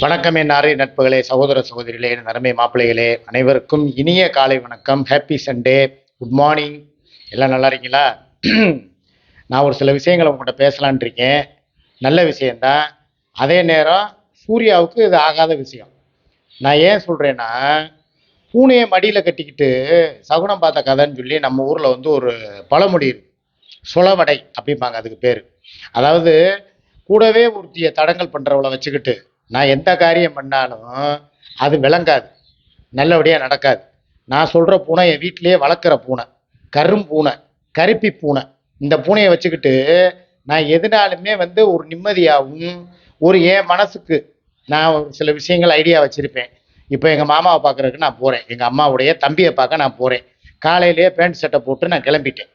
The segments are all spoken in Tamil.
வணக்கம் என் நட்புகளே சகோதர சகோதரிகளே என் மாப்பிள்ளைகளே அனைவருக்கும் இனிய காலை வணக்கம். ஹாப்பி சண்டே குட் மார்னிங் எல்லாம் நல்லா இருக்கீங்களா? நான் ஒரு சில விஷயங்களை உங்கள்கிட்ட பேசலான் இருக்கேன். நல்ல விஷயந்தான் அதே நேரம் சூர்யாவுக்கு இது ஆகாத விஷயம். நான் ஏன் சொல்கிறேன்னா பூனையை மடியில் கட்டிக்கிட்டு சகுனம் பார்த்த கதைன்னு சொல்லி நம்ம ஊரில் வந்து ஒரு பழமொழி இருக்கு. சுளவடை அப்படிம்பாங்க அதுக்கு பேர். அதாவது கூடவே ஒருத்திய தடங்கல் பண்ணுறவளை வச்சுக்கிட்டு நான் எந்த காரியம் பண்ணாலும் அது விளங்காது. நல்லபடியாக நடக்காது. நான் சொல்கிற பூனை என் வீட்டிலேயே வளர்க்குற பூனை கரும் பூனை கருப்பி பூனை. இந்த பூனையை வச்சுக்கிட்டு நான் எதுனாலுமே வந்து ஒரு நிம்மதியாகவும் ஒரு என் மனசுக்கு நான் ஒரு சில விஷயங்கள் ஐடியா வச்சுருப்பேன். இப்போ எங்கள் மாமாவை பார்க்குறதுக்கு நான் போகிறேன் எங்கள் அம்மாவுடைய தம்பியை பார்க்க நான் போகிறேன் காலையிலேயே பேண்ட் சட்டை போட்டு நான் கிளம்பிட்டேன்.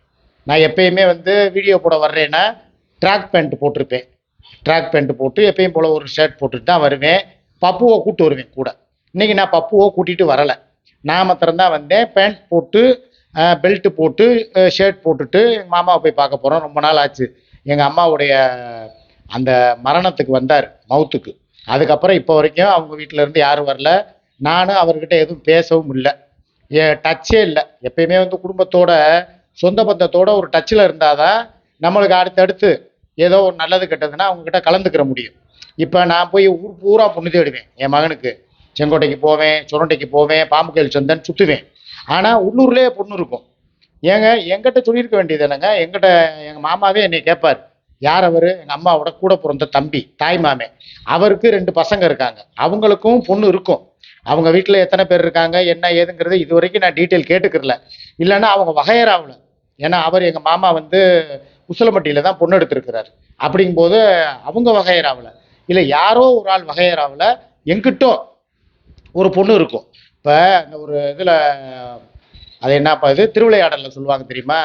நான் எப்பயுமே வந்து வீடியோ போட வர்றேன்னா ட்ராக் பேண்ட் போட்டிருப்பேன். ட்ராக் பேண்ட் போட்டு எப்பயும் போல் ஒரு ஷர்ட் போட்டுட்டு தான் வருவேன். பப்புவை கூப்பிட்டு வருவேன் கூட. இன்றைக்கி நான் பப்புவை கூட்டிகிட்டு வரலை. நான் மாத்திரம்தான் வந்தேன். பேண்ட் போட்டு பெல்ட்டு போட்டு ஷர்ட் போட்டுட்டு எங்கள் மாமாவை போய் பார்க்க போகிறோம் ரொம்ப நாள் ஆச்சு. எங்கள் அம்மாவுடைய அந்த மரணத்துக்கு வந்தார் மவுத்துக்கு. அதுக்கப்புறம் இப்போ வரைக்கும் அவங்க வீட்டில் இருந்து யாரும் வரல. நானும் அவர்கிட்ட எதுவும் பேசவும் இல்லை. ஏ டச்சே இல்லை. எப்பயுமே வந்து குடும்பத்தோட சொந்த பந்தத்தோட ஒரு டச்சில் இருந்தால் தான் நம்மளுக்கு அடுத்தடுத்து ஏதோ ஒரு நல்லது கெட்டதுன்னா அவங்கக்கிட்ட கலந்துக்கிற முடியும். இப்போ நான் போய் ஊர் பூரா பொண்ணு தேடுவேன் என் மகனுக்கு செங்கோட்டைக்கு போவேன் சுரண்டைக்கு போவேன் பாம்புக்கேல் சந்தன் சுற்றுவேன் ஆனால் உள்ளூர்லேயே பொண்ணு இருக்கும். ஏங்க எங்கிட்ட சொல்லியிருக்க வேண்டியது என்னங்க? எங்கிட்ட எங்கள் மாமாவே என்னை கேட்பார் யார் அவர்? எங்கள் அம்மாவோட கூட பிறந்த தம்பி தாய் மாமே. அவருக்கு ரெண்டு பசங்க இருக்காங்க. அவங்களுக்கும் பொண்ணு இருக்கும். அவங்க வீட்டில் எத்தனை பேர் இருக்காங்க என்ன ஏதுங்கிறது இது வரைக்கும் நான் டீட்டெயில் கேட்டுக்கிறல. இல்லைன்னா அவங்க வகையறாவில். ஏன்னா அவர் எங்கள் மாமா வந்து உசிலம்பட்டியில் தான் பொண்ணு எடுத்திருக்கிறார். அப்படிங்கும்போது அவங்க வகையறாவில். இல்லை யாரோ ஒரு ஆள் வகையறாவில் எங்கிட்டோ ஒரு பொண்ணு இருக்கும். இப்போ இந்த ஒரு இதில் அது என்ன இது? திருவிளையாடலில் சொல்லுவாங்க தெரியுமா?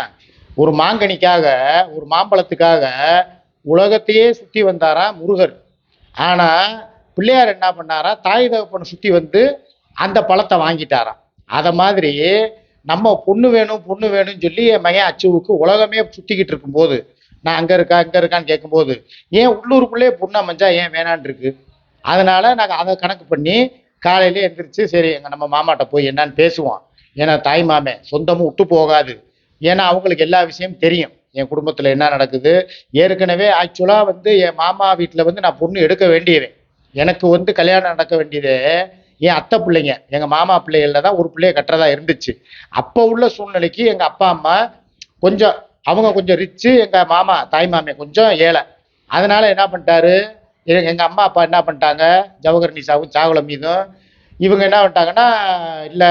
ஒரு மாங்கனிக்காக ஒரு மாம்பழத்துக்காக உலகத்தையே சுற்றி வந்தாரா முருகர். ஆனால் பிள்ளையார் என்ன பண்ணாரா? தாய் தகப்பனை சுற்றி வந்து அந்த பழத்தை வாங்கிட்டாராம். அதை மாதிரி நம்ம பொண்ணு வேணும் பொண்ணு வேணும்னு சொல்லி என் மகன் அச்சுவுக்கு உலகமே சுற்றிக்கிட்டு இருக்கும்போது நான் அங்கே இருக்கா இங்கே இருக்கான்னு கேட்கும்போது ஏன் உள்ளூருக்குள்ளே பொண்ணு அமைஞ்சா ஏன் வேணான் இருக்கு? அதனால நாங்கள் அதை கணக்கு பண்ணி காலையிலே எந்திரிச்சு சரி எங்கள் நம்ம மாமாட்ட போய் என்னன்னு பேசுவோம். ஏன்னா தாய் மாமே சொந்தமும் விட்டு போகாது. ஏன்னா அவங்களுக்கு எல்லா விஷயமும் தெரியும். என் குடும்பத்தில் என்ன நடக்குது? ஏற்கனவே ஆக்சுவலாக வந்து என் மாமா வீட்டில் வந்து நான் பொண்ணு எடுக்க வேண்டியவன். எனக்கு வந்து கல்யாணம் நடக்க வேண்டியது என் அத்தை பிள்ளைங்க எங்கள் மாமா பிள்ளைகளில் தான் ஒரு பிள்ளைய கட்டுறதா இருந்துச்சு. அப்போ உள்ள சூழ்நிலைக்கு எங்கள் அப்பா அம்மா கொஞ்சம் அவங்க கொஞ்சம் ரிச்சு எங்கள் மாமா தாய் மாமே கொஞ்சம் ஏழை. அதனால என்ன பண்ணிட்டாரு? எங்கள் அம்மா அப்பா என்ன பண்ணிட்டாங்க? ஜவஹர்னி சாவும் சாகுலம் மீதும் இவங்க என்ன பண்ணிட்டாங்கன்னா இல்லை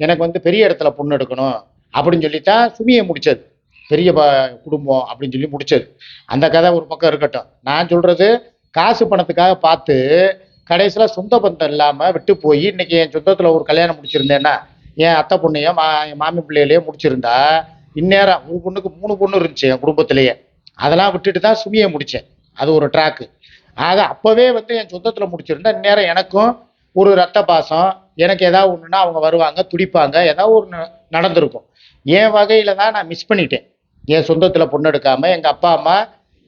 எனக்கு வந்து பெரிய இடத்துல பொண்ணு எடுக்கணும். அப்படின்னு சொல்லித்தான் சுமியை முடித்தது பெரிய ப குடும்பம் அப்படின்னு சொல்லி முடிச்சது. அந்த கதை ஒரு பக்கம் இருக்கட்டும். நான் சொல்கிறது காசு பணத்துக்காக பார்த்து கடைசியில் சொந்த பந்தம் இல்லாமல் விட்டு போய் இன்னைக்கு என் சொந்தத்தில் ஒரு கல்யாணம் முடிச்சிருந்தேன்னா என் அத்தை பொண்ணையும் மா என் மாமி பிள்ளைகளையோ முடிச்சிருந்தா இந்நேரம் ஒரு பொண்ணுக்கு மூணு பொண்ணு இருந்துச்சு என் குடும்பத்திலேயே. அதெல்லாம் விட்டுட்டு தான் சுமியை முடித்தேன் அது ஒரு ட்ராக்கு ஆக அப்போவே வந்து என் சொந்தத்தில் முடிச்சிருந்தா இந்நேரம் எனக்கும் ஒரு ரத்த பாசம் எனக்கு ஏதாவது ஒன்றுனா அவங்க வருவாங்க துடிப்பாங்க ஏதாவது ஒன்று நடந்திருக்கும். என் வகையில் தான் நான் மிஸ் பண்ணிட்டேன். என் சொந்தத்தில் பொண்ணு எடுக்காமல் எங்கள் அப்பா அம்மா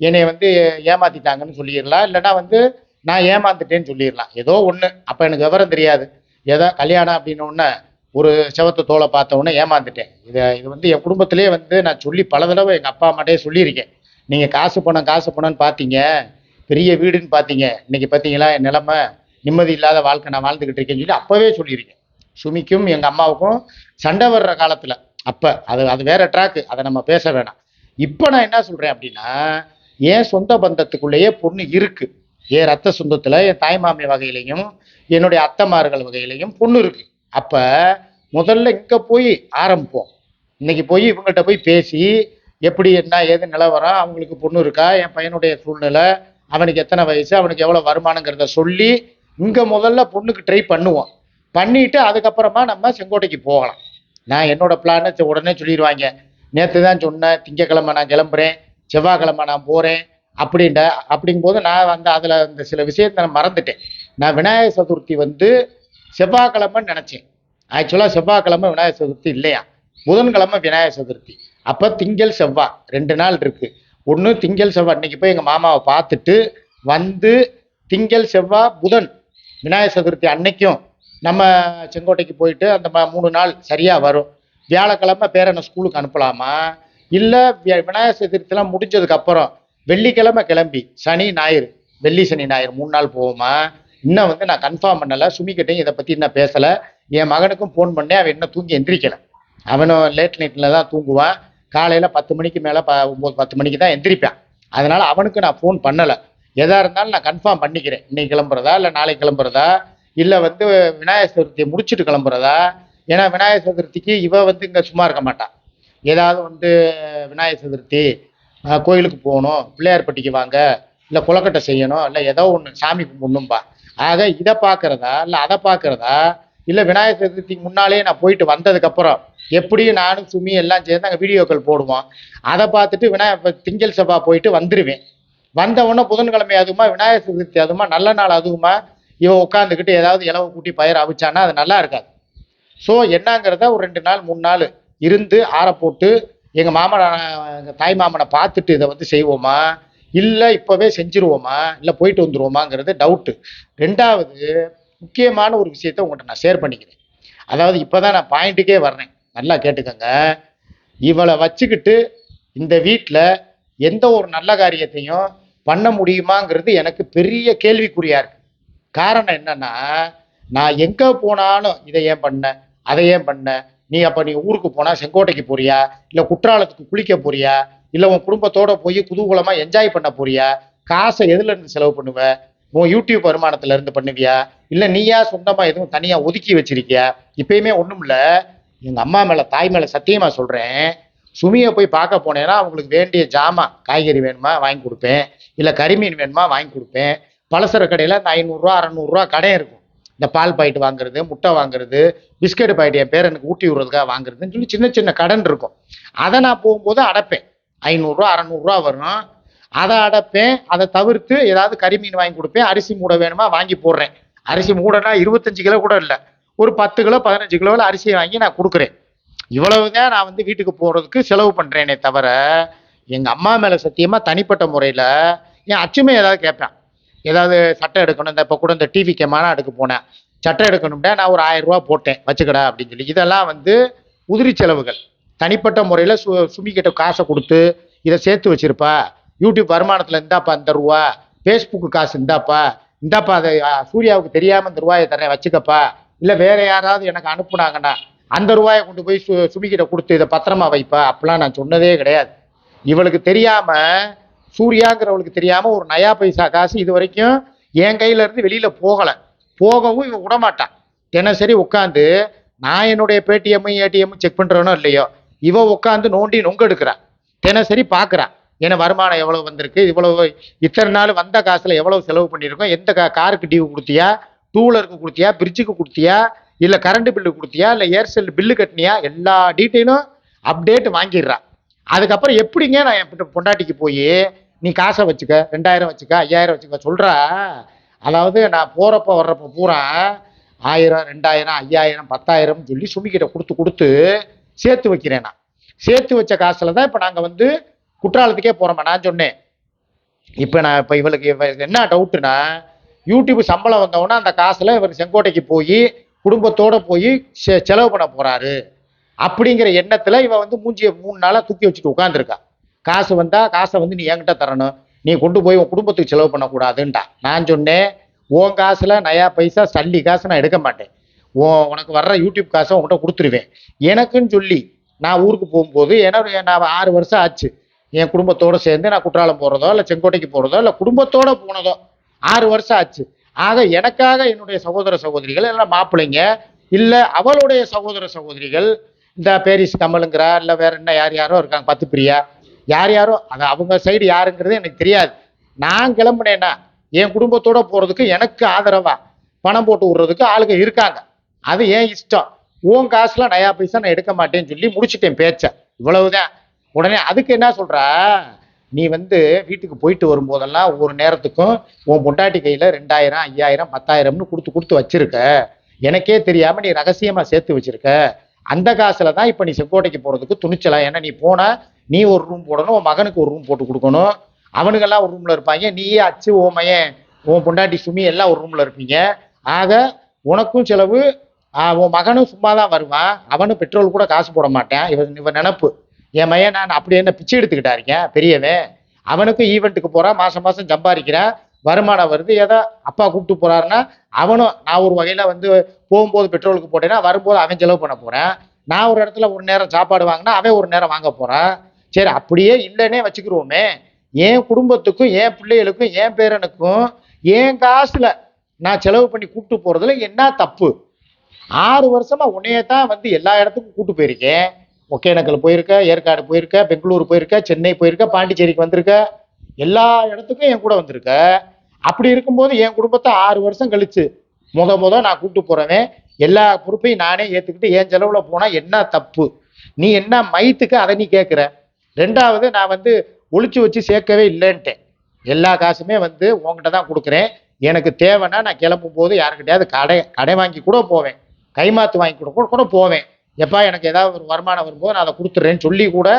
என்னை வந்து ஏமாத்திட்டாங்கன்னு சொல்லிடலாம். இல்லைன்னா வந்து நான் ஏமாந்துட்டேன்னு சொல்லிடலாம். ஏதோ ஒன்று அப்போ எனக்கு விவரம் தெரியாது. ஏதோ கல்யாணம் அப்படின்னோடனே ஒரு செவத்து தோலை பார்த்த உடனே ஏமாந்துட்டேன். இதை இது வந்து என் குடும்பத்திலே வந்து நான் சொல்லி பல தடவை எங்கள் அப்பா அம்மாட்டே சொல்லியிருக்கேன். நீங்கள் காசு பணம் காசு பணம்னு பார்த்தீங்க பெரிய வீடுன்னு பார்த்தீங்க இன்னைக்கு பார்த்தீங்களா என் நிலமை. நிம்மதி இல்லாத வாழ்க்கை நான் வாழ்ந்துக்கிட்டு இருக்கேன்னு சொல்லி அப்போவே சொல்லியிருக்கேன். சுமிக்கும் எங்கள் அம்மாவுக்கும் சண்டை வர்ற காலத்தில். அப்போ அது அது வேற ட்ராக்கு அதை நம்ம பேச வேணாம். இப்போ நான் என்ன சொல்கிறேன் அப்படின்னா என் சொந்த பந்தத்துக்குள்ளேயே பொண்ணு இருக்குது என் ரத்த சொந்தத்தில் என் தாய்மாமி வகையிலையும் என்னுடைய அத்தைமார்கள் வகையிலையும் பொண்ணு இருக்கு. அப்போ முதல்ல இங்கே போய் ஆரம்பிப்போம். இன்னைக்கு போய் இவங்கள்ட்ட போய் பேசி எப்படி என்ன ஏது நிலவரம் அவங்களுக்கு பொண்ணு இருக்கா என் பையனுடைய சூழ்நிலை அவனுக்கு எத்தனை வயசு அவனுக்கு எவ்வளோ வருமானங்கிறத சொல்லி இங்கே முதல்ல பொண்ணுக்கு ட்ரை பண்ணுவோம். பண்ணிட்டு அதுக்கப்புறமா நம்ம செங்கோட்டைக்கு போகலாம். நான் என்னோட பிளானை உடனே சொல்லிடுவாங்க. நேற்று தான் சொன்னேன் திங்கக்கிழமை நான் கிளம்புறேன் செவ்வாய்க்கிழமை நான் போகிறேன் அப்படின்ட அப்படிங்கும்போது நான் வந்து அதில் இந்த சில விஷயத்தை நான் மறந்துட்டேன். நான் விநாயகர் சதுர்த்தி வந்து செவ்வாய்க்கிழமைன்னு நினச்சேன். ஆக்சுவலாக செவ்வாய்க்கிழமை விநாயகர் சதுர்த்தி இல்லையா? புதன்கிழமை விநாயகர் சதுர்த்தி. அப்போ திங்கள் செவ்வாய் ரெண்டு நாள் இருக்குது ஒன்று திங்கள் செவ்வாய் இன்றைக்கி போய் எங்கள் மாமாவை பார்த்துட்டு வந்து திங்கள் செவ்வாய் புதன் விநாயகர் சதுர்த்தி அன்னைக்கும் நம்ம செங்கோட்டைக்கு போயிட்டு அந்த ம- மூணு நாள் சரியாக வரும். வியாழக்கிழமை பேரனை ஸ்கூலுக்கு அனுப்பலாமா? இல்லை விநாயகர் சதுர்த்திலாம் முடிஞ்சதுக்கப்புறம் வெள்ளிக்கிழமை கிளம்பி சனி ஞாயிறு. வெள்ளி சனி ஞாயிறு மூணு நாள் போவோமா? இன்னும் வந்து நான் கன்ஃபார்ம் பண்ணலை. சுமிக்கிட்டையும் இதை பற்றி இன்னும் பேசலை. என் மகனுக்கும் ஃபோன் பண்ணேன் அவன் இன்னும் தூங்கி எந்திரிக்கலை. அவனும் லேட் நைட்டில் தான் தூங்குவான் காலையில் பத்து மணிக்கு மேலே ப ஒம்பது பத்து மணிக்கு தான் எந்திரிப்பான். அதனால் அவனுக்கு நான் ஃபோன் பண்ணலை. எதாக இருந்தாலும் நான் கன்ஃபார்ம் பண்ணிக்கிறேன். இன்னைக்கு கிளம்புறதா இல்லை நாளைக்கு கிளம்புறதா? இல்லை வந்து விநாயகர் சதுர்த்தியை முடிச்சுட்டு கிளம்புறதா? ஏன்னா விநாயகர் சதுர்த்திக்கு இவ வந்து இங்கே சும்மா இருக்க மாட்டான் ஏதாவது வந்து விநாயகர் சதுர்த்தி கோயிலுக்கு போகணும் பிள்ளையார்பட்டிக்கு வாங்க இல்லை குளக்கட்டை செய்யணும் இல்லை ஏதோ ஒன்று சாமி கும்பிடணும்பா. ஆக இதை பார்க்குறதா இல்லை அதை பார்க்குறதா இல்லை விநாயகர் சதுர்த்திக்கு முன்னாலே நான் போயிட்டு வந்ததுக்கப்புறம் எப்படியும் நானும் சுமி எல்லாம் சேர்ந்து அங்கே வீடியோக்கள் போடுவோம் அதை பார்த்துட்டு விநாயகர் திங்கள் செவ்வாய் போயிட்டு வந்துடுவேன் வந்தவொடனே புதன்கிழமை அதுவுமா விநாயகர் சதுர்த்தி அதுவுமா நல்ல நாள் அதுவுமா இவன் உட்காந்துக்கிட்டு ஏதாவது இலவு கூட்டி பயிர் அவிச்சானா அது நல்லா இருக்காது. ஸோ என்னங்கிறத ஒரு ரெண்டு நாள் மூணு நாள் இருந்து ஆற போட்டு எங்கள் மாமனை எங்கள் தாய் மாமனை பார்த்துட்டு இதை வந்து செய்வோமா? இல்லை இப்போவே செஞ்சுருவோமா? இல்லை போயிட்டு வந்துருவோமாங்கிறது டவுட்டு ரெண்டாவது முக்கியமான ஒரு விஷயத்த உங்கள்கிட்ட நான் ஷேர் பண்ணிக்கிறேன். அதாவது இப்போ தான் நான் பாயிண்ட்டுக்கே வர்றேன். நல்லா கேட்டுக்கோங்க. இவளை வச்சுக்கிட்டு இந்த வீட்டில் எந்த ஒரு நல்ல காரியத்தையும் பண்ண முடியுமாங்கிறது எனக்கு பெரிய கேள்விக்குறியாக இருக்குது காரணம் என்னென்னா நான் எங்கே போனாலும் இதை ஏன் பண்ண? அதை ஏன் பண்ண? நீ அப்ப நீ ஊருக்கு போனா செங்கோட்டைக்கு போறியா? இல்ல குற்றாலத்துக்கு குளிக்க போறியா? இல்ல உன் குடும்பத்தோட போய் குதூகூலமாக என்ஜாய் பண்ண போறியா? காசை எதுல இருந்து செலவு பண்ணுவ? உன் யூடியூப் வருமானத்துல இருந்து பண்ணுவியா? இல்ல நீயா சொந்தமா எதுவும் தனியா ஒதுக்கி வச்சிருக்கியா? இப்பயுமே ஒண்ணும் இல்ல. எங்க அம்மா மேல தாய் மேல சத்தியமா சொல்றேன். சுமியை போய் பார்க்க போனேன்னா அவங்களுக்கு வேண்டிய ஜாமான் காய்கறி வேணுமா வாங்கி கொடுப்பேன். இல்லை கறிமீன் வேணுமா வாங்கி கொடுப்பேன். பலசர கடையில் இந்த ஐநூறுரூவா அறநூறுரூவா கடை இருக்கும். இந்த பால் பாயிட்டு வாங்குறது முட்டை வாங்குறது பிஸ்கட் பாயிட்டு என் பேரனுக்கு ஊட்டி விடுறதுக்காக வாங்குறதுன்னு சொல்லி சின்ன சின்ன கடன் இருக்கும். அதை நான் போகும்போது அடைப்பேன். ஐநூறுரூவா அறநூறுரூவா வரும். அதை அடைப்பேன். அதை தவிர்த்து ஏதாவது கறிமீன் வாங்கி கொடுப்பேன். அரிசி மூடை வேணுமா வாங்கி போடுறேன். அரிசி மூடைனா இருபத்தஞ்சு கிலோ கூட இல்லை. ஒரு பத்து கிலோ பதினஞ்சு கிலோவில் அரிசியை வாங்கி நான் கொடுக்குறேன். இவ்வளவுதான் நான் வந்து வீட்டுக்கு போகிறதுக்கு செலவு பண்ணுறேனே தவிர எங்கள் அம்மா மேலே சத்தியமாக தனிப்பட்ட முறையில் என் அச்சுமே ஏதாவது கேட்பேன். ஏதாவது சட்டை எடுக்கணும். இந்த இப்போ கூட இந்த டிவி கேமரா எடுக்க போனேன். சட்டை எடுக்கணும்னா நான் ஒரு ஆயிரம் ரூபா போட்டேன். வச்சுக்கடா அப்படின்னு சொல்லி. இதெல்லாம் வந்து உதிரி செலவுகள். தனிப்பட்ட முறையில் சு சுமிக்கிட்ட காசை கொடுத்து இதை சேர்த்து வச்சிருப்பா. யூடியூப் வருமானத்தில் இந்தாப்பா இந்த ரூபா. ஃபேஸ்புக்கு காசு இந்தாப்பா. இந்தாப்பா அதை சூர்யாவுக்கு தெரியாமல் இந்த ரூபாயை தரேன் வச்சுக்கப்பா. இல்லை வேற யாராவது எனக்கு அனுப்புனாங்கன்னா அந்த ரூபாயை கொண்டு போய் சு சுமிக்கிட்ட கொடுத்து இதை பத்திரமா வைப்பா. அப்படிலாம் நான் சொன்னதே கிடையாது. இவளுக்கு தெரியாமல் சூர்யாங்கிறவளுக்கு தெரியாமல் ஒரு நயா பைசா காசு இது வரைக்கும் என் கையிலேருந்து வெளியில் போகலை. போகவும் இவன் விடமாட்டான். தினசரி உட்காந்து நான் என்னுடைய பேடிஎம்மும் ஏடிஎம்மும் செக் பண்ணுறேனோ இல்லையோ இவ உட்காந்து நோண்டி நொங்க எடுக்கிறான் தினசரி பார்க்குறான் ஏன்னா வருமானம் எவ்வளோ வந்திருக்கு இவ்வளவு இத்தனை நாள் வந்த காசில் எவ்வளோ செலவு பண்ணியிருக்கோம் எந்த கா காருக்கு டியூ கொடுத்தியா டூவீலருக்கு கொடுத்தியா பிரிட்ஜுக்கு கொடுத்தியா இல்லை கரண்ட் பில்லு கொடுத்தியா இல்லை ஏர்செல் பில்லு கட்டினியா எல்லா டீட்டெயிலும் அப்டேட் வாங்கிடுறான் அதுக்கப்புறம் எப்படிங்க நான் என் பொண்டாட்டிக்கு போய் நீ காசை வச்சுக்க ரெண்டாயிரம் வச்சுக்க ஐயாயிரம் வச்சுக்க சொல்கிறா அதாவது நான் போகிறப்ப வர்றப்ப பூரா ஆயிரம் ரெண்டாயிரம் ஐயாயிரம் பத்தாயிரம் சொல்லி சுமிக்கிட்ட கொடுத்து கொடுத்து சேர்த்து வைக்கிறேன் நான். சேர்த்து வச்ச காசில் தான் இப்போ நாங்கள் வந்து குற்றாலத்துக்கே போகிறோம்மா நான் சொன்னேன். இப்போ நான் இப்போ இவளுக்கு என்ன டவுட்டுனா யூடியூப் சம்பளம் வந்தவொடனே அந்த காசில் இவர் செங்கோட்டைக்கு போய் குடும்பத்தோடு போய் செ- செலவு பண்ண போகிறாரு அப்படிங்கிற எண்ணத்தில் இவன் வந்து மூஞ்சியை மூணு நாளாக தூக்கி வச்சுட்டு உட்காந்துருக்கா காசு வந்தால் காசை வந்து நீ என்கிட்ட தரணும். நீ கொண்டு போய் உன் குடும்பத்துக்கு செலவு பண்ணக்கூடாதுன்ட்டா நான் சொன்னேன் உன் காசில் நயா பைசா சல்லி காசு நான் எடுக்க மாட்டேன். உன் உனக்கு வர்ற யூடியூப் காசை உங்கள்கிட்ட கொடுத்துருவேன். எனக்குன்னு சொல்லி நான் ஊருக்கு போகும்போது ஏன்னா நான் ஆறு வருஷம் ஆச்சு. என் குடும்பத்தோடு சேர்ந்து நான் குற்றாலம் போகிறதோ இல்லை செங்கோட்டைக்கு போகிறதோ இல்லை குடும்பத்தோட போனதோ ஆறு வருஷம் ஆச்சு. ஆக எனக்காக என்னுடைய சகோதர சகோதரிகள் இல்லை மாப்பிள்ளைங்க இல்லை அவளுடைய சகோதர சகோதரிகள் இந்த பேரிஸ் கமலுங்கிறா இல்லை வேற என்ன யார் யாரோ இருக்காங்க பத்து பிரியா யார் யாரோ அது அவங்க சைடு யாருங்கிறது எனக்கு தெரியாது. நான் கிளம்புனேன்னா என் குடும்பத்தோட போகிறதுக்கு எனக்கு ஆதரவா? பணம் போட்டு விடுறதுக்கு ஆளுங்க இருக்காங்க. அது ஏன் இஷ்டம்? உன் காசுல நயா பைசா நான் எடுக்க மாட்டேன்னு சொல்லி முடிச்சிட்டேன் பேச்ச. இவ்வளவுதான். உடனே அதுக்கு என்ன சொல்கிற நீ வந்து வீட்டுக்கு போயிட்டு வரும்போதெல்லாம் ஒவ்வொரு நேரத்துக்கும் உன் பொண்டாட்டி கையில ரெண்டாயிரம் ஐயாயிரம் பத்தாயிரம்னு கொடுத்து கொடுத்து வச்சிருக்க. எனக்கே தெரியாம நீ ரகசியமா சேர்த்து வச்சிருக்க. அந்த காசுல தான் இப்ப நீ செங்கோட்டைக்கு போறதுக்கு துணிச்சலாம் ஏன்னா நீ போன நீ ஒரு ரூம் போடணும் உன் மகனுக்கு ஒரு ரூம் போட்டு கொடுக்கணும். அவனுக்கெல்லாம் ஒரு ரூம்ல இருப்பாங்க. நீயே அச்சு ஓமையன் உன் பொண்டாட்டி சுமி எல்லாம் ஒரு ரூம்ல இருப்பீங்க. ஆக உனக்கும் செலவு உன் மகனும் சும்மா தான் வருவான். அவனும் பெட்ரோல் கூட காசு போட மாட்டேன். இவன் இவன் நினப்பு. என் மையன் நான் அப்படி என்ன பிச்சை எடுத்துக்கிட்டா இருக்கேன்? பெரியவன். அவனுக்கும் ஈவெண்ட்டுக்கு போகிறான் மாதம் மாதம் சம்பாதிக்கிறான் வருமானம் வருது. ஏதோ அப்பா கூப்பிட்டு போகிறாருன்னா அவனும் நான் ஒரு வகையில் வந்து போகும்போது பெட்ரோலுக்கு போட்டேன்னா வரும்போது அவன் செலவு பண்ண போகிறேன் நான் ஒரு இடத்துல ஒரு நேரம் சாப்பாடு வாங்கினா அவன் ஒரு நேரம் வாங்க போகிறான் சரி அப்படியே இல்லைன்னே வச்சுக்கிருவோமே. என் குடும்பத்துக்கும் என் பிள்ளைகளுக்கும் என் பேரனுக்கும் என் காசுல நான் செலவு பண்ணி கூப்பிட்டு போறதுல என்ன தப்பு? ஆறு வருஷமா உன்னையே தான் வந்து எல்லா இடத்துக்கும் கூட்டு போயிருக்கேன். ஒகேனக்கல் போயிருக்க ஏற்காடு போயிருக்க பெங்களூர் போயிருக்க சென்னை போயிருக்க பாண்டிச்சேரிக்கு வந்திருக்க. எல்லா இடத்துக்கும் என் கூட வந்திருக்க. அப்படி இருக்கும்போது என் குடும்பத்தை ஆறு வருஷம் கழிச்சு முத முத நான் கூப்பிட்டு போறவன். எல்லா பொறுப்பையும் நானே ஏத்துக்கிட்டு என் செலவுல போனா என்ன தப்பு? நீ என்ன மயத்துக்கு அதை நீ கேட்குற ரெண்டாவது நான் வந்து ஒழிச்சு வச்சு சேர்க்கவே இல்லைன்ட்டேன். எல்லா காசுமே வந்து உன்கிட்ட தான் கொடுக்குறேன். எனக்கு தேவைன்னா நான் கிளம்பும் போது யாருக்கிட்டையாவது கடை கடை வாங்கி கூட போவேன். கைமாத்து வாங்கி கூட கூட போவேன். எப்பா எனக்கு ஏதாவது ஒரு வருமானம் வரும்போது நான் அதை கொடுத்துட்றேன்னு சொல்லி கூட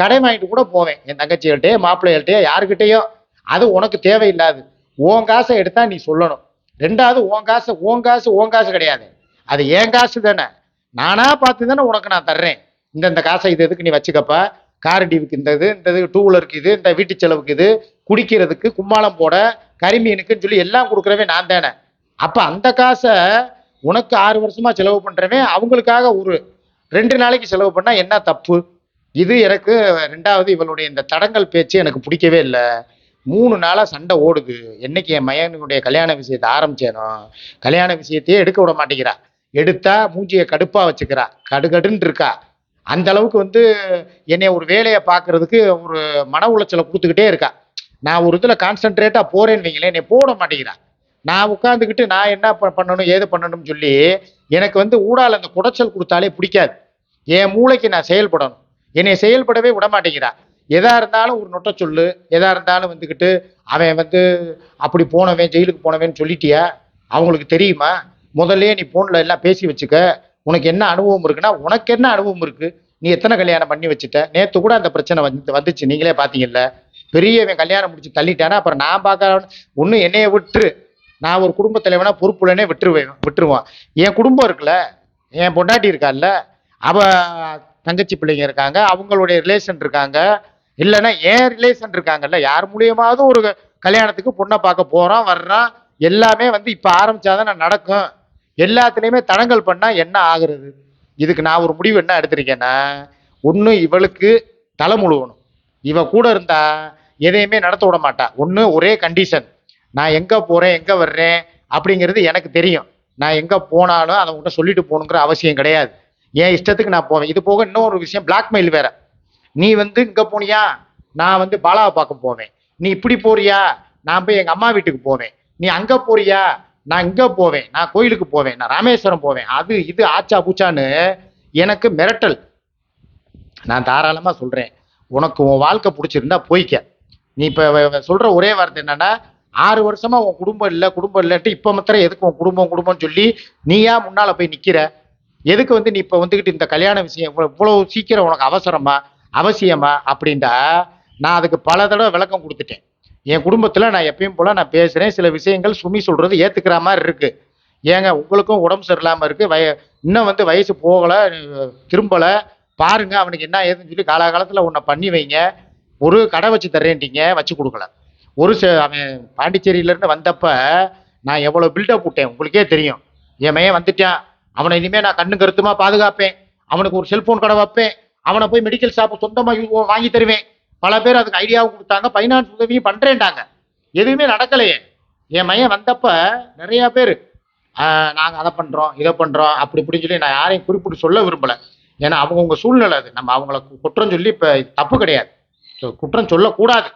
கடை வாங்கிட்டு கூட போவேன். என் தங்கச்சிகள்கிட்டயோ மாப்பிள்ளைகள்கிட்டயோ யாருக்கிட்டேயோ. அது உனக்கு தேவையில்லாது. உன் காசை எடுத்தால் நீ சொல்லணும். ரெண்டாவது உன் காசு உன் காசு உன் காசு கிடையாது. அது என் காசு தானே. நானாக பார்த்து தானே உனக்கு நான் தர்றேன். இந்த இந்த காசை இது எதுக்கு நீ வச்சுக்கப்பா? கார் டிவிக்கு இந்த இது இந்த இது டூ வீலருக்கு இது இந்த வீட்டு செலவுக்கு இது குடிக்கிறதுக்கு கும்மாளம் போட கரிமீனுக்குன்னு சொல்லி எல்லாம் கொடுக்குறவே நான் தானே. அப்போ அந்த காசை உனக்கு ஆறு வருஷமாக செலவு பண்ணுறவன் அவங்களுக்காக ஒரு ரெண்டு நாளைக்கு செலவு பண்ணால் என்ன தப்பு? இது எனக்கு ரெண்டாவது இவளுடைய இந்த தடங்கல் பேச்சு எனக்கு பிடிக்கவே இல்லை. மூணு நாளாக சண்டை ஓடுது. என்னைக்கு என் மயனுடைய கல்யாண விஷயத்தை ஆரம்பிச்சேனோ கல்யாண விஷயத்தையே எடுக்க விட மாட்டேங்கிறா. எடுத்தா மூஞ்சியை கடுப்பாக வச்சுக்கிறா. கடுகடுன்னு இருக்கா. அந்த அளவுக்கு வந்து என்னை ஒரு வேலையை பார்க்கறதுக்கு ஒரு மன உளைச்சலை கொடுத்துக்கிட்டே இருக்கா. நான் ஒரு இதில் கான்சென்ட்ரேட்டாக போறேன்னு வைங்களேன் என்னை போட மாட்டேங்கிறா. நான் உட்காந்துக்கிட்டு நான் என்ன ப- பண்ணணும் ஏது பண்ணணும்னு சொல்லி எனக்கு வந்து ஊடால அந்த குடைச்சல் கொடுத்தாலே பிடிக்காது. என் மூளைக்கு நான் செயல்படணும். என்னை செயல்படவே விட மாட்டேங்கிறா. எதா இருந்தாலும் ஒரு நொட்டை சொல்லு எதா இருந்தாலும் வந்துக்கிட்டு அவன் வந்து அப்படி போனவன் ஜெயிலுக்கு போனவன் சொல்லிட்டியா? அவங்களுக்கு தெரியுமா? முதல்ல நீ ஃபோனில் எல்லாம் பேசி வச்சுக்க. உனக்கு என்ன அனுபவம் இருக்குன்னா உனக்கு என்ன அனுபவம் இருக்கு? நீ எத்தனை கல்யாணம் பண்ணி வச்சுட்ட? நேற்று கூட அந்த பிரச்சனை வந்து வந்துச்சு. நீங்களே பார்த்தீங்கல்ல பெரியவன் கல்யாணம் முடிச்சு தள்ளிட்டானா அப்புறம் நான் பார்க்க ஒன்று என்னைய விட்டுரு. நான் ஒரு குடும்ப தலைவனா பொறுப்புலனே விட்டுருவேன் விட்டுருவான். என் குடும்பம் இருக்குல்ல என் பொண்டாட்டி இருக்கால்ல அவ தங்கச்சி பிள்ளைங்க இருக்காங்க அவங்களுடைய ரிலேஷன் இருக்காங்க. இல்லைன்னா ஏன் ரிலேஷன் இருக்காங்கல்ல யார் மூலியமாவது ஒரு கல்யாணத்துக்கு பொண்ணை பார்க்க போகிறோம் வர்றான் எல்லாமே வந்து இப்போ ஆரம்பிச்சாதான் நான் நடக்கும். எல்லாத்துலேயுமே தடங்கல் பண்ணால் என்ன ஆகுறது? இதுக்கு நான் ஒரு முடிவு என்ன எடுத்திருக்கேன்னா ஒன்று இவளுக்கு தலை முழுவணும். இவ கூட இருந்தா எதையுமே நடத்த விட மாட்டா. ஒன்று ஒரே கண்டிஷன் நான் எங்கே போகிறேன் எங்கே வர்றேன் அப்படிங்கிறது எனக்கு தெரியும். நான் எங்கே போனாலும் அதை உன்கிட்ட சொல்லிட்டு போகணுங்கிற அவசியம் கிடையாது. என் இஷ்டத்துக்கு நான் போவேன். இது போக இன்னொரு விஷயம் பிளாக்மெயில் வேற. நீ வந்து இங்கே போனியா? நான் வந்து பாலாவை பார்க்க போவேன். நீ இப்படி போறியா? நான் போய் எங்கள் அம்மா வீட்டுக்கு போவேன். நீ அங்கே போறியா? நான் இங்கே போவேன் நான் கோயிலுக்கு போவேன் நான் ராமேஸ்வரம் போவேன். அது இது ஆச்சா பூச்சான்னு எனக்கு மிரட்டல். நான் தாராளமாக சொல்கிறேன் உனக்கு உன் வாழ்க்கை பிடிச்சிருந்தா போய்க்க. நீ இப்போ சொல்கிற ஒரே வார்த்தை என்னென்னா ஆறு வருஷமா உன் குடும்பம் இல்லை குடும்பம் இல்லைன்ட்டு இப்போ மாத்திரம் எதுக்கு உன் குடும்பம் குடும்பம்னு சொல்லி நீயா முன்னால் போய் நிற்கிற எதுக்கு வந்து நீ இப்போ வந்துக்கிட்டு இந்த கல்யாண விஷயம் இவ்வளோ இவ்வளோ சீக்கிரம் உனக்கு அவசரமா அவசியமா அப்படின்டா நான் அதுக்கு பல தடவை விளக்கம் கொடுத்துட்டேன். என் குடும்பத்தில் நான் எப்பயும் போல் நான் பேசுகிறேன் சில விஷயங்கள் சுமி சொல்கிறது ஏற்றுக்கிற மாதிரி இருக்குது ஏங்க உங்களுக்கும் உடம்பு சரியில்லாமல் இருக்குது வய இன்னும் வந்து வயசு போகலை திரும்பலை. பாருங்க அவனுக்கு என்ன ஏதுன்னு சொல்லி காலாகாலத்தில் உன்னை பண்ணி வைங்க. ஒரு கடை வச்சு தர்றேன்ட்டீங்க வச்சு கொடுக்கல. ஒரு ச- அவன் பாண்டிச்சேரியிலேருந்து வந்தப்போ நான் எவ்வளோ பில்டப் விட்டேன் உங்களுக்கே தெரியும். என் மையன் வந்துட்டான். அவனை இனிமேல் நான் கண்ணு கருத்துமாக பாதுகாப்பேன். அவனுக்கு ஒரு செல்ஃபோன் கடை வைப்பேன். அவனை போய் மெடிக்கல் ஷாப்பு சொந்தமாக வாங்கி தருவேன். பல பேர் அதுக்கு ஐடியாவும் கொடுத்தாங்க ஃபைனான்ஸ் உதவியும் பண்ணுறேன்டாங்க எதுவுமே நடக்கலையே. என் மையம் வந்தப்ப நிறையா பேர் நாங்கள் அதை பண்ணுறோம் இதை பண்ணுறோம் அப்படி இப்படின்னு சொல்லி நான் யாரையும் குறிப்பிட்டு சொல்ல விரும்பலை. ஏன்னா அவங்கவுங்க சூழ்நிலை அது. நம்ம அவங்கள குற்றம் சொல்லி இப்போ தப்பு கிடையாது. ஸோ குற்றம் சொல்லக்கூடாது.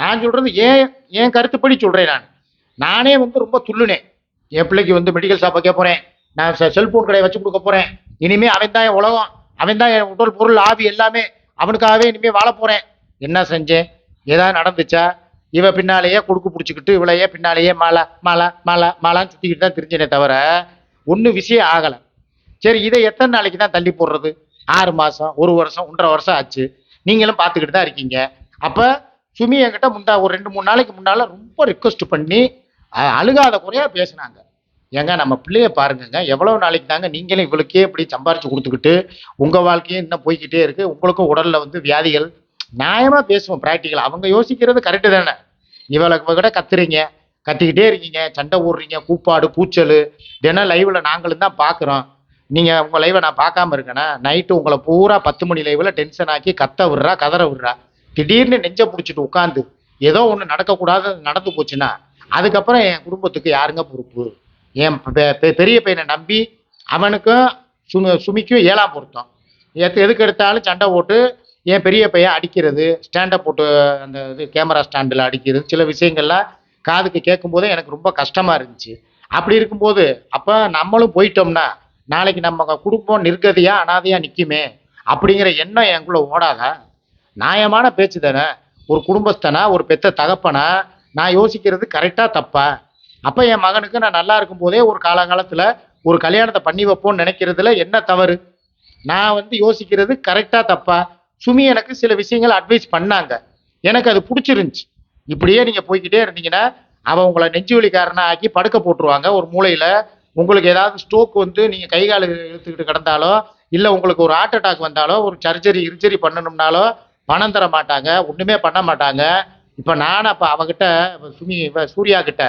நான் சொல்கிறது ஏன் என் கருத்துப்படி சொல்கிறேன் நான்? நானே வந்து ரொம்ப துள்ளுனேன். என் பிள்ளைக்கு வந்து மெடிக்கல் ஷாப்பை கேட்போறேன் போகிறேன் நான் செல்ஃபோன் கடையை வச்சு கொடுக்க போகிறேன் இனிமேல் அவன் தான் என் உலகம். அவன் தான் என் உடல் பொருள் ஆவி எல்லாமே. அவனுக்காகவே இனிமேல் வாழ போகிறேன் என்ன செஞ்சேன் ஏதாவது நடந்துச்சா? இவ பின்னாலேயே குடுக்கு பிடிச்சிக்கிட்டு இவளையே பின்னாலேயே மாலை மாலை மாலை மாலான்னு சுற்றிக்கிட்டு தான் தெரிஞ்சனே தவிர ஒன்றும் விஷயம் ஆகலை. சரி இதை எத்தனை நாளைக்கு தான் தள்ளி போடுறது? ஆறு மாதம் ஒரு வருஷம் ஒன்றரை வருஷம் ஆச்சு. நீங்களும் பார்த்துக்கிட்டு தான் இருக்கீங்க. அப்போ சுமி என்கிட்ட முந்தா ஒரு ரெண்டு மூணு நாளைக்கு முன்னால் ரொம்ப ரிக்வெஸ்ட் பண்ணி அழுகாத குறையாக பேசினாங்க. ஏங்க நம்ம பிள்ளைய பாருங்கங்க எவ்வளோ நாளைக்கு தாங்க நீங்களும் இவளுக்கே இப்படி சம்பாரித்து கொடுத்துக்கிட்டு உங்கள் வாழ்க்கையும் இன்னும் போய்க்கிட்டே இருக்குது உங்களுக்கும் உடலில் வந்து வியாதிகள் நியாயமாக பேசுவோம் ப்ராக்டிக்கலாக அவங்க யோசிக்கிறது கரெக்டு தானே. இவளை கூட கத்துறீங்க கத்திக்கிட்டே இருக்கீங்க சண்டை ஓடுறீங்க கூப்பாடு கூச்சல் தினம் லைவில் நாங்களும் தான் பார்க்குறோம். நீங்கள் உங்கள் லைவை நான் பார்க்காம இருக்கேனா? நைட்டு உங்களை பூரா பத்து மணி லைவில் டென்ஷன் ஆக்கி கத்த விடுறா கதற விடுறா. திடீர்னு நெஞ்சை பிடிச்சிட்டு உட்காந்து ஏதோ ஒன்று நடக்கக்கூடாது நடந்து போச்சுன்னா அதுக்கப்புறம் என் குடும்பத்துக்கு யாருங்க பொறுப்பு? என் பெ- பெரிய பையனை நம்பி அவனுக்கும் சுமி சுமிக்கும் ஏழாம் பொருத்தம். எது எதுக்கு எடுத்தாலும் சண்டை போட்டு என் பெரிய பையன் அடிக்கிறது ஸ்டாண்டப் போட்டு அந்த இது கேமரா ஸ்டாண்டில் அடிக்கிறது சில விஷயங்கள்லாம் காதுக்கு கேட்கும்போதே எனக்கு ரொம்ப கஷ்டமாக இருந்துச்சு. அப்படி இருக்கும்போது அப்போ நம்மளும் போயிட்டோம்னா நாளைக்கு நம்ம குடும்பம் நிர்கதியாக அனாதையாக நிற்குமே அப்படிங்கிற எண்ணம் எங்களை ஓடாதா? நியாயமான பேச்சு தானே. ஒரு குடும்பஸ்தனா ஒரு பெத்த தகப்பனா நான் யோசிக்கிறது கரெக்டாக தப்பா? அப்போ என் மகனுக்கு நான் நல்லா இருக்கும்போதே ஒரு காலகாலத்தில் ஒரு கல்யாணத்தை பண்ணி வைப்போம்னு நினைக்கிறதுல என்ன தவறு? நான் வந்து யோசிக்கிறது கரெக்டாக தப்பா? சுமி எனக்கு சில விஷயங்கள் அட்வைஸ் பண்ணாங்க. எனக்கு அது பிடிச்சிருந்துச்சி. இப்படியே நீங்கள் போய்க்கிட்டே இருந்தீங்கன்னா அவன் உங்களை நெஞ்சு வலிக்காரனா ஆக்கி படுக்க போட்டுருவாங்க. ஒரு மூலையில் உங்களுக்கு ஏதாவது ஸ்ட்ரோக் வந்து நீங்கள் கை கால் இழுத்துக்கிட்டு கிடந்தாலோ இல்லை உங்களுக்கு ஒரு ஹார்ட் அட்டாக் வந்தாலோ ஒரு சர்ஜரி இர்ஜரி பண்ணணும்னாலோ பணம் தர மாட்டாங்க. ஒன்றுமே பண்ண மாட்டாங்க. இப்போ நான் அப்போ அவகிட்ட இப்ப சுமி சூர்யா கிட்ட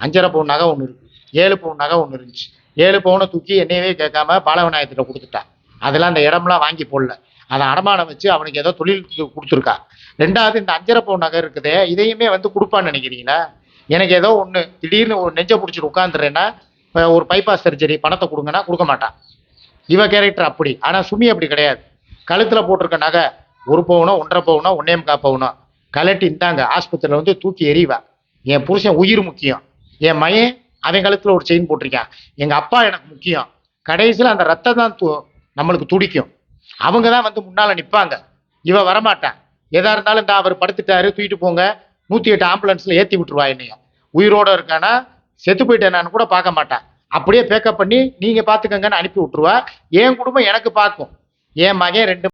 அஞ்சரை பவுன் நகை ஒன்று இருக்கு. ஏழு பவுன் நகை ஒன்று இருந்துச்சு. ஏழு பவுனை தூக்கி என்னையவே கேட்காம பாலவிநாயகத்தில் கொடுத்துட்டேன் அதெல்லாம் அந்த இடம்லாம் வாங்கி போடல. அதை அடமானம் வச்சு அவனுக்கு ஏதோ தொழில் கொடுத்துருக்கா. ரெண்டாவது இந்த அஞ்சரை பவுன் நகை இருக்குதே இதையுமே வந்து கொடுப்பான்னு நினைக்கிறீங்களா? எனக்கு ஏதோ ஒன்று திடீர்னு ஒரு நெஞ்சை பிடிச்சிட்டு உட்காந்துறேன்னா ஒரு பைபாஸ் சர்ஜரி பணத்தை கொடுங்கன்னா கொடுக்க மாட்டான். இவ கேரக்டர் அப்படி ஆனால் சுமி அப்படி கிடையாது. கழுத்தில் போட்டிருக்க நகை ஒரு பவுனோ ஒன்றரை பவுனோ ஒன்னே முக்கால் பவுனோ கலட்டி இந்தாங்க ஆஸ்பத்திரியில் வந்து தூக்கி எறிவா. என் புருஷன் உயிர் முக்கியம். என் மயன் அவன் கழுத்தில் ஒரு செயின் போட்டிருக்கான். எங்கள் அப்பா எனக்கு முக்கியம். கடைசியில் அந்த ரத்தம் தான் து நம்மளுக்கு துடிக்கும். அவங்க தான் வந்து முன்னால் நிற்பாங்க இவன் வரமாட்டான் எதாக இருந்தாலும் இந்த அவர் படுத்துட்டாரு தூக்கிட்டு போங்க. நூற்றி எட்டு ஆம்புலன்ஸில் ஏற்றி விட்டுருவா என்னையும் உயிரோட இருக்கானா? செத்து போயிட்டேனான்னு கூட பார்க்க மாட்டான் அப்படியே பேக்கப் பண்ணி நீங்கள் பார்த்துக்கங்கன்னு அனுப்பி விட்ருவா என் குடும்பம் எனக்கு பார்க்கும் என் மகன் ரெண்டு